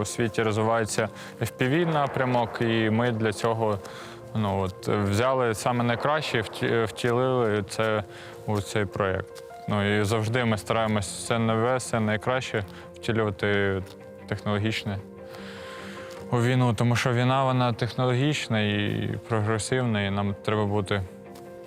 У світі розвивається FPV напрямок, і ми для цього ну, от, взяли саме найкраще, втілили це у цей проєкт. Ну і завжди ми стараємось все нове, все найкраще втілювати технологічне у війну, тому що війна вона технологічна і прогресивна, і нам треба бути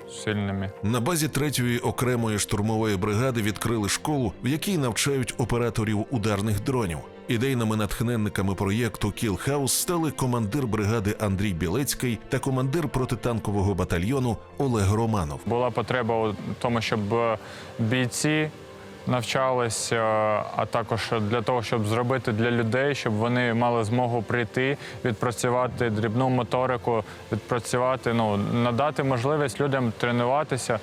сильними. На базі третьої окремої штурмової бригади відкрили школу, в якій навчають операторів ударних дронів. Ідейними натхненниками проєкту Kill House стали командир бригади Андрій Білецький та командир протитанкового батальйону Олег Романов. Була потреба у тому, щоб бійці навчалися, а також для того, щоб зробити для людей, щоб вони мали змогу прийти, відпрацювати дрібну моторику, відпрацювати, ну надати можливість людям тренуватися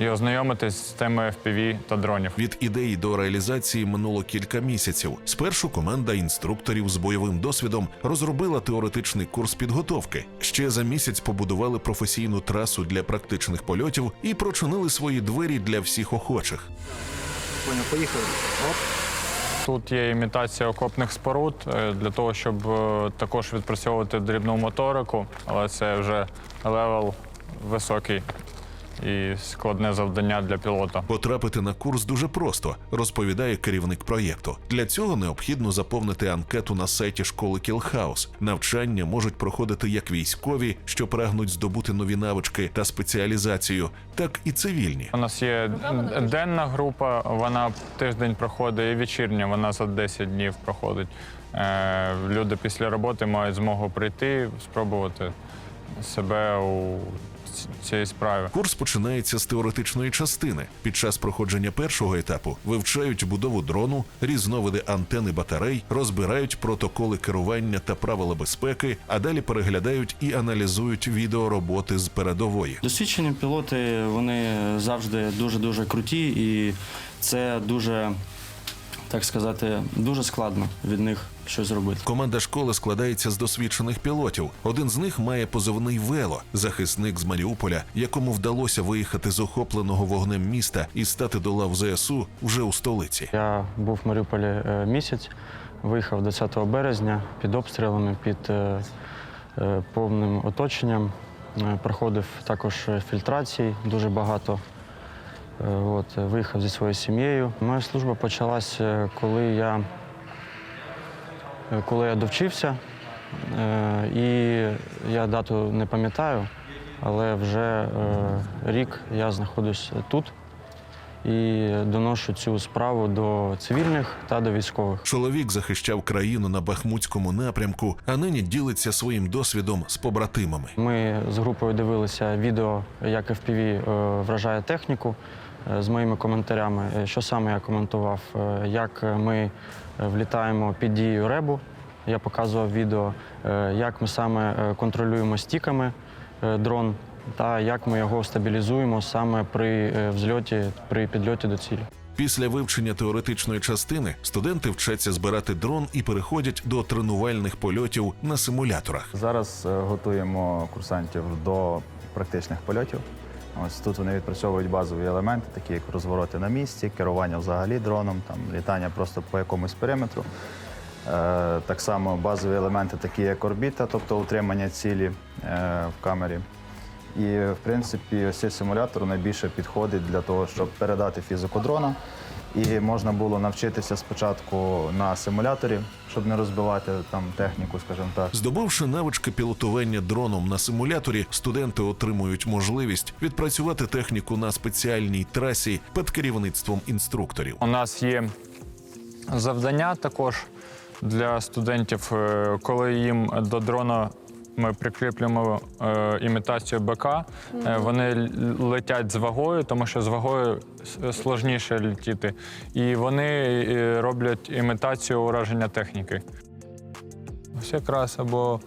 і ознайомитись з темою FPV та дронів. Від ідеї до реалізації минуло кілька місяців. Спершу команда інструкторів з бойовим досвідом розробила теоретичний курс підготовки. Ще за місяць побудували професійну трасу для практичних польотів і прочинили свої двері для всіх охочих. Понял, поїхали. Оп. Тут є імітація окопних споруд е, для того, щоб е, також відпрацьовувати дрібну моторику, але це вже левел високий і складне завдання для пілота. Потрапити на курс дуже просто, розповідає керівник проєкту. Для цього необхідно заповнити анкету на сайті школи Кілхаус. Навчання можуть проходити як військові, що прагнуть здобути нові навички та спеціалізацію, так і цивільні. У нас є денна група, вона тиждень проходить, і вечірня, вона за 10 днів проходить. Е, Люди після роботи мають змогу прийти, спробувати себе у ц- цій справі. Курс починається з теоретичної частини. Під час проходження першого етапу вивчають будову дрону, різновиди антени батарей, розбирають протоколи керування та правила безпеки, а далі переглядають і аналізують відеороботи з передової. Досвідчені пілоти вони завжди дуже дуже круті, і це дуже, так сказати, дуже складно від них щось зробити. Команда школи складається з досвідчених пілотів. Один з них має позивний Вело, захисник з Маріуполя, якому вдалося виїхати з охопленого вогнем міста і стати до лав ЗСУ вже у столиці. Я був в Маріуполі е, місяць, виїхав 10 березня під обстрілами, під е, е, повним оточенням. Проходив також фільтрації дуже багато. Е, От, е, виїхав зі своєю сім'єю. Моя служба почалася, коли я, е, коли я довчився. Е, І я дату не пам'ятаю, але вже е, рік я знаходжусь тут і доношу цю справу до цивільних та до військових. Чоловік захищав країну на Бахмутському напрямку, а нині ділиться своїм досвідом з побратимами. Ми з групою дивилися відео, як FPV е, вражає техніку е, з моїми коментарями, е, що саме я коментував, е, як ми е, влітаємо під дією ребу. Я показував відео, е, як ми саме е, контролюємо стіками е, дрон та як ми його стабілізуємо саме при е, взльоті, при підльоті до цілі. Після вивчення теоретичної частини студенти вчаться збирати дрон і переходять до тренувальних польотів на симуляторах. Зараз е, готуємо курсантів до практичних польотів. Ось тут вони відпрацьовують базові елементи, такі як розвороти на місці, керування взагалі дроном, там літання просто по якомусь периметру. Е, так само базові елементи, такі як орбіта, тобто утримання цілі е, в камері. І, в принципі, ось цей симулятор найбільше підходить для того, щоб передати фізику дрона. І можна було навчитися спочатку на симуляторі, щоб не розбивати там техніку, скажімо так. Здобувши навички пілотування дроном на симуляторі, студенти отримують можливість відпрацювати техніку на спеціальній трасі під керівництвом інструкторів. У нас є завдання також для студентів, е, коли їм до дрона ми прикріплюємо е, імітацію БК, е, вони летять з вагою, тому що з вагою с- сложніше летіти. І вони е, роблять імітацію ураження техніки. Ось якраз або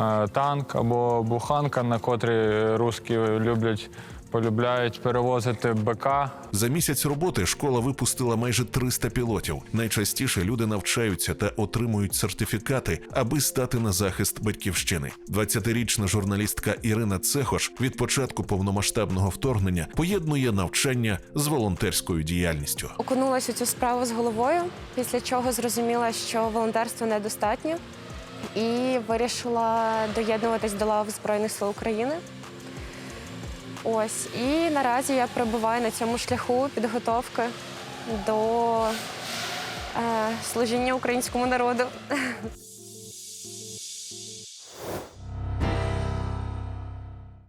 е, танк, або буханка, на котрі русські люблять полюбляють перевозити БК. За місяць роботи школа випустила майже 300 пілотів. Найчастіше люди навчаються та отримують сертифікати, аби стати на захист батьківщини. 20-річна журналістка Ірина Цехош від початку повномасштабного вторгнення поєднує навчання з волонтерською діяльністю. Окунулась у цю справу з головою, після чого зрозуміла, що волонтерства недостатньо, і вирішила доєднуватись до лав Збройних сил України. Ось і наразі я перебуваю на цьому шляху підготовки до е, служіння українському народу.